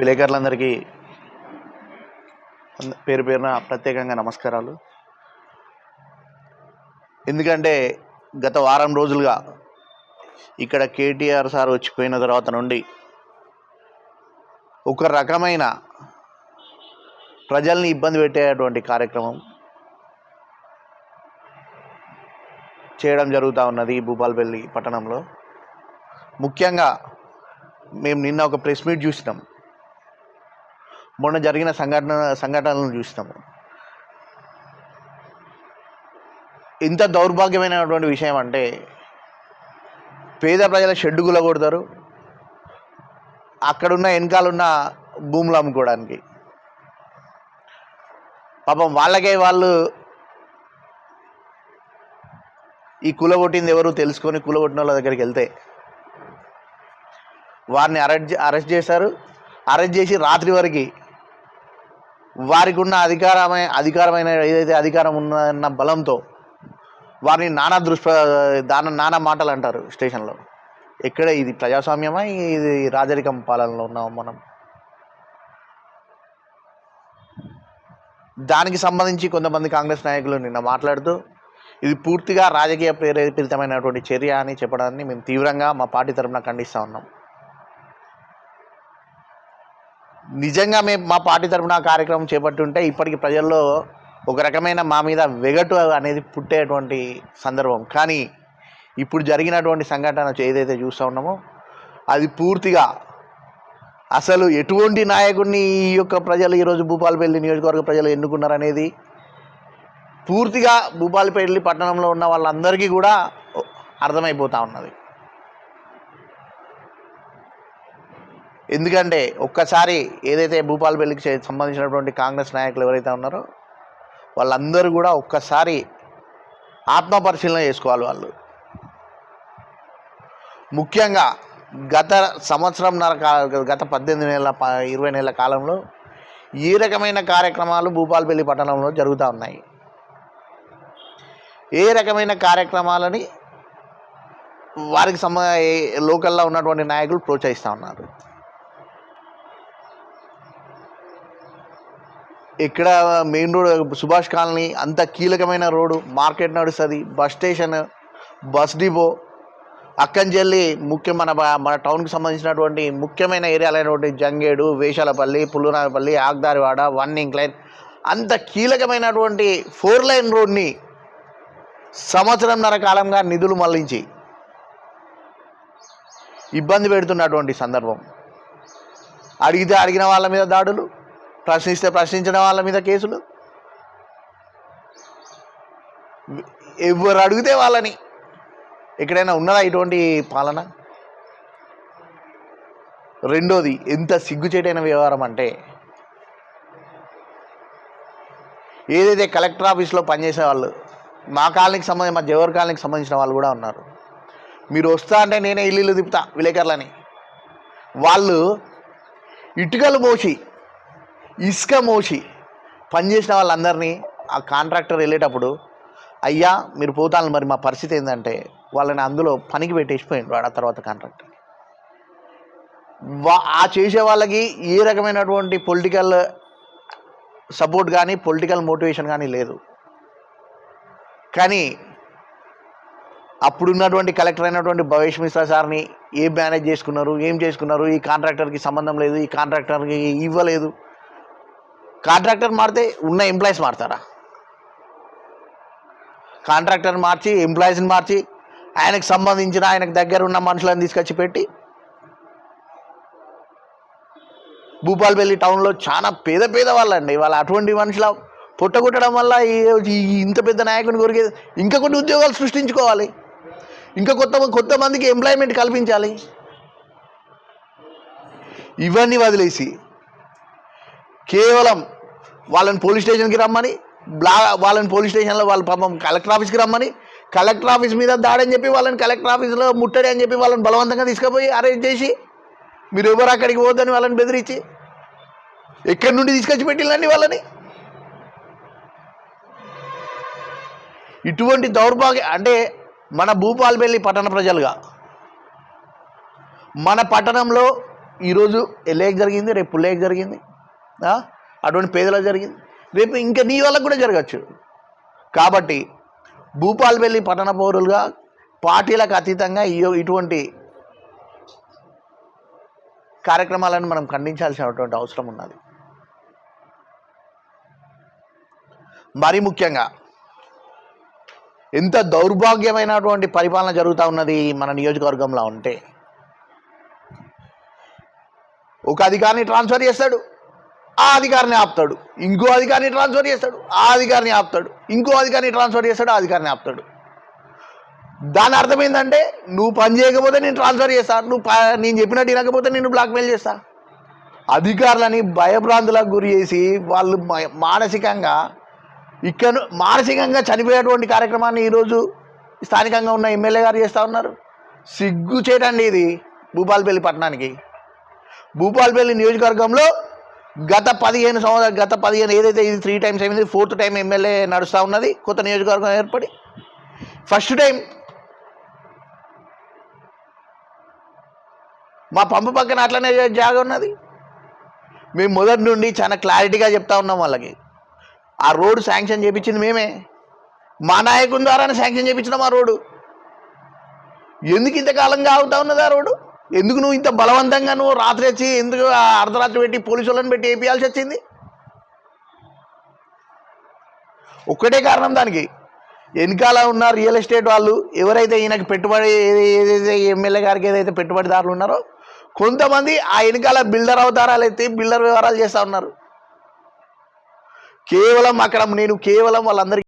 విలేకరులందరికీ పేరు పేరున ప్రత్యేకంగా నమస్కారాలు. ఎందుకంటే గత వారం రోజులుగా ఇక్కడ కేటీఆర్ సార్ వచ్చిపోయిన తర్వాత నుండి ఒక రకమైన ప్రజల్ని ఇబ్బంది పెట్టేటువంటి కార్యక్రమం చేయడం జరుగుతూ ఉన్నది భూపాల్పల్లి పట్టణంలో. ముఖ్యంగా మేము నిన్న ఒక ప్రెస్ మీట్ చూసినాం. మొన్న జరిగిన సంఘటన సంఘటనలను చూసినాము. ఇంత దౌర్భాగ్యమైనటువంటి విషయం అంటే పేద ప్రజల షెడ్డు గులగొడతారు అక్కడున్న వెనకాలన్న భూములు అమ్ముకోవడానికి. పాపం వాళ్ళకే వాళ్ళు ఈ కులగొట్టింది ఎవరు తెలుసుకొని కులగొట్టిన వాళ్ళ దగ్గరికి వెళ్తే వారిని అరెస్ట్ అరెస్ట్ చేశారు. అరెస్ట్ చేసి రాత్రి వరకు వారికి ఉన్న అధికారమైన అధికారమైన ఏదైతే అధికారం ఉన్న బలంతో వారిని నానా దృష్ప దాన నానా మాటలు అంటారు స్టేషన్లో. ఎక్కడ ఇది ప్రజాస్వామ్యమా? ఇది రాజరికం పాలనలో ఉన్నాం మనం? దానికి సంబంధించి కొంతమంది కాంగ్రెస్ నాయకులు నిన్న మాట్లాడుతూ ఇది పూర్తిగా రాజకీయ ప్రేరేపితమైనటువంటి చర్య అని చెప్పడాన్ని మేము తీవ్రంగా మా పార్టీ తరఫున ఖండిస్తూ ఉన్నాం. నిజంగా మేము మా పార్టీ తరఫున కార్యక్రమం చేపట్టుంటే ఇప్పటికి ప్రజల్లో ఒక రకమైన మా మీద వెగటు అనేది పుట్టేటువంటి సందర్భం. కానీ ఇప్పుడు జరిగినటువంటి సంఘటన ఏదైతే చూస్తూ ఉన్నామో అది పూర్తిగా అసలు ఎటువంటి నాయకుడిని ఈ యొక్క ప్రజలు ఈరోజు భూపాలపల్లి నియోజకవర్గ ప్రజలు ఎన్నుకున్నారనేది పూర్తిగా భూపాలపల్లి పట్టణంలో ఉన్న వాళ్ళందరికీ కూడా అర్థమైపోతూ ఉన్నది. ఎందుకంటే ఒక్కసారి ఏదైతే భూపాలపల్లికి సంబంధించినటువంటి కాంగ్రెస్ నాయకులు ఎవరైతే ఉన్నారో వాళ్ళందరూ కూడా ఒక్కసారి ఆత్మపరిశీలన చేసుకోవాలి వాళ్ళు. ముఖ్యంగా గత సంవత్సరంన్నర కా- గత పద్దెనిమిది నెలల ఇరవై నెలల కాలంలో ఈ రకమైన కార్యక్రమాలు భూపాలపల్లి పట్టణంలో జరుగుతూ ఉన్నాయి. ఏ రకమైన కార్యక్రమాలని వారికి సంబంధ లోకల్లో ఉన్నటువంటి నాయకులు ప్రోత్సహిస్తూ ఉన్నారు. ఇక్కడ మెయిన్ రోడ్ సుభాష్ కాలనీ అంత కీలకమైన రోడ్డు మార్కెట్ నడుస్తుంది బస్ స్టేషన్ బస్ డిపో అక్కంచెల్లి ముఖ్య మన మన టౌన్కి సంబంధించినటువంటి ముఖ్యమైన ఏరియాలైనటువంటి జంగేడు వేషాలపల్లి పుల్లూనాపల్లి ఆగ్దారివాడ వన్ ఇంక్లైన్ అంత కీలకమైనటువంటి ఫోర్ లైన్ రోడ్ని సంవత్సరంన్నర కాలంగా నిధులు మళ్ళించి ఇబ్బంది పెడుతున్నటువంటి సందర్భం. అడిగితే అడిగిన వాళ్ళ మీద దాడులు ప్రశ్నిస్తే ప్రశ్నించిన వాళ్ళ మీద కేసులు? ఎవరు అడిగితే వాళ్ళని? ఎక్కడైనా ఉన్నదా ఇటువంటి పాలన? రెండోది ఎంత సిగ్గుచేటైన వ్యవహారం అంటే ఏదైతే కలెక్టర్ ఆఫీస్లో పనిచేసే వాళ్ళు మా కాలనీకి సంబంధించి మా జవహర్ కాలనీకి సంబంధించిన వాళ్ళు కూడా ఉన్నారు. మీరు వస్తా అంటే నేనే ఇల్లు ఇల్లు తిప్పుతా విలేకరులని. వాళ్ళు ఇటుకలు మోసి ఇసుక మోసి పనిచేసిన వాళ్ళందరినీ ఆ కాంట్రాక్టర్ వెళ్ళేటప్పుడు అయ్యా మీరు పోతాను మరి మా పరిస్థితి ఏంటంటే వాళ్ళని అందులో పనికి పెట్టేసిపోయిండు వాడు ఆ తర్వాత కాంట్రాక్టర్. వా ఆ చేసే వాళ్ళకి ఏ రకమైనటువంటి పొలిటికల్ సపోర్ట్ కానీ పొలిటికల్ మోటివేషన్ కానీ లేదు. కానీ అప్పుడున్నటువంటి కలెక్టర్ అయినటువంటి భవేష్ మిశ్రా సార్ని ఏం మేనేజ్ చేసుకున్నారు ఏం చేసుకున్నారు ఈ కాంట్రాక్టర్కి సంబంధం లేదు ఈ కాంట్రాక్టర్కి ఇవ్వలేదు. కాంట్రాక్టర్ మారితే ఉన్న ఎంప్లాయీస్ మారుతారా? కాంట్రాక్టర్ మార్చి ఎంప్లాయీస్ని మార్చి ఆయనకు సంబంధించిన ఆయనకు దగ్గర ఉన్న మనుషులను తీసుకొచ్చి పెట్టి భూపాల్పల్లి టౌన్లో చాలా పేద పేద వాళ్ళండి వాళ్ళ అటువంటి మనుషుల పొట్టగొట్టడం వల్ల ఈ- ఇంత పెద్ద నాయకుని కొరికేది ఇంకా కొన్ని ఉద్యోగాలు సృష్టించుకోవాలి. ఇంకా కొత్త కొత్త మందికి ఎంప్లాయ్మెంట్ కల్పించాలి. ఇవన్నీ వదిలేసి కేవలం వాళ్ళని పోలీస్ స్టేషన్కి రమ్మని బ్లా వాళ్ళని పోలీస్ స్టేషన్లో వాళ్ళ పాపం కలెక్టర్ ఆఫీస్కి రమ్మని కలెక్టర్ ఆఫీస్ మీద దాడని చెప్పి వాళ్ళని కలెక్టర్ ఆఫీస్లో ముట్టడి అని చెప్పి వాళ్ళని బలవంతంగా తీసుకుపోయి అరెస్ట్ చేసి మీరు ఎవరు అక్కడికి పోద్దని వాళ్ళని బెదిరించి ఎక్కడి నుండి తీసుకొచ్చి పెట్టిల్లండి వాళ్ళని? ఇటువంటి దౌర్భాగ్య అంటే మన భూపాలపల్లి పట్టణ ప్రజలుగా మన పట్టణంలో ఈరోజు ఎల్లేక జరిగింది? రేపు పుల్లేక జరిగింది. అటువంటి పేదలకు జరిగింది. రేపు ఇంకా నీ వాళ్ళకు కూడా జరగచ్చు. కాబట్టి భూపాలపల్లి పట్టణ పౌరులుగా పార్టీలకు అతీతంగా ఈ- ఇటువంటి కార్యక్రమాలను మనం ఖండించాల్సినటువంటి అవసరం ఉన్నది. మరి ముఖ్యంగా ఎంత దౌర్భాగ్యమైనటువంటి పరిపాలన జరుగుతూ ఉన్నది మన నియోజకవర్గంలో ఉంటే ఒక అధికారిని ట్రాన్స్ఫర్ చేస్తాడు. ఆ అధికారిని ఆపుతాడు. ఇంకో అధికారిని ట్రాన్స్ఫర్ చేస్తాడు. ఆ అధికారిని ఆపుతాడు. ఇంకో అధికారిని ట్రాన్స్ఫర్ చేస్తాడు. ఆ అధికారిని ఆపుతాడు. దాని అర్థం ఏంటంటే నువ్వు పని చేయకపోతే నేను ట్రాన్స్ఫర్ చేస్తా. నువ్వు నేను చెప్పినట్టు వినకపోతే నేను బ్లాక్మెయిల్ చేస్తా. అధికారులని భయభ్రాంతులకు గురి చేసి వాళ్ళు మానసికంగా ఇక్కడ మానసికంగా చనిపోయేటువంటి కార్యక్రమాన్ని ఈరోజు స్థానికంగా ఉన్న ఎమ్మెల్యే గారు చేస్తూ ఉన్నారు. సిగ్గు చేయడండి ఇది భూపాలపల్లి పట్టణానికి. భూపాలపల్లి నియోజకవర్గంలో గత పదిహేను సంవత్సరాలు గత పదిహేను ఏదైతే ఇది త్రీ టైమ్స్ అయింది ఫోర్త్ టైం ఎమ్మెల్యే నడుస్తూ ఉన్నది కొత్త నియోజకవర్గం ఏర్పడి. ఫస్ట్ టైం మా పంపు పక్కన అట్లనే జాగా ఉన్నది. మేము మొదటి నుండి చాలా క్లారిటీగా చెప్తా ఉన్నాం వాళ్ళకి. ఆ రోడ్డు శాంక్షన్ చేయించింది మేమే. మా నాయకుని ద్వారానే శాంక్షన్ చేయించినాం ఆ రోడ్డు. ఎందుకు ఇంతకాలంగా ఆగుతా ఉన్నది ఆ రోడ్డు? ఎందుకు నువ్వు ఇంత బలవంతంగా నువ్వు రాత్రి వచ్చి ఎందుకు ఆ అర్ధరాత్రి పెట్టి పోలీసు వాళ్ళని పెట్టి వేపియాల్సి వచ్చింది? ఒక్కటే కారణం దానికి. వెనకాల ఉన్న రియల్ ఎస్టేట్ వాళ్ళు ఎవరైతే ఈయనకి పెట్టుబడి ఏదైతే ఎమ్మెల్యే గారికి ఏదైతే పెట్టుబడిదారులు ఉన్నారో కొంతమంది ఆ వెనకాల బిల్డర్ అవతారాలు ఎత్తి బిల్డర్ వ్యవహారాలు చేస్తూ ఉన్నారు. కేవలం అక్కడ నేను కేవలం వాళ్ళందరికీ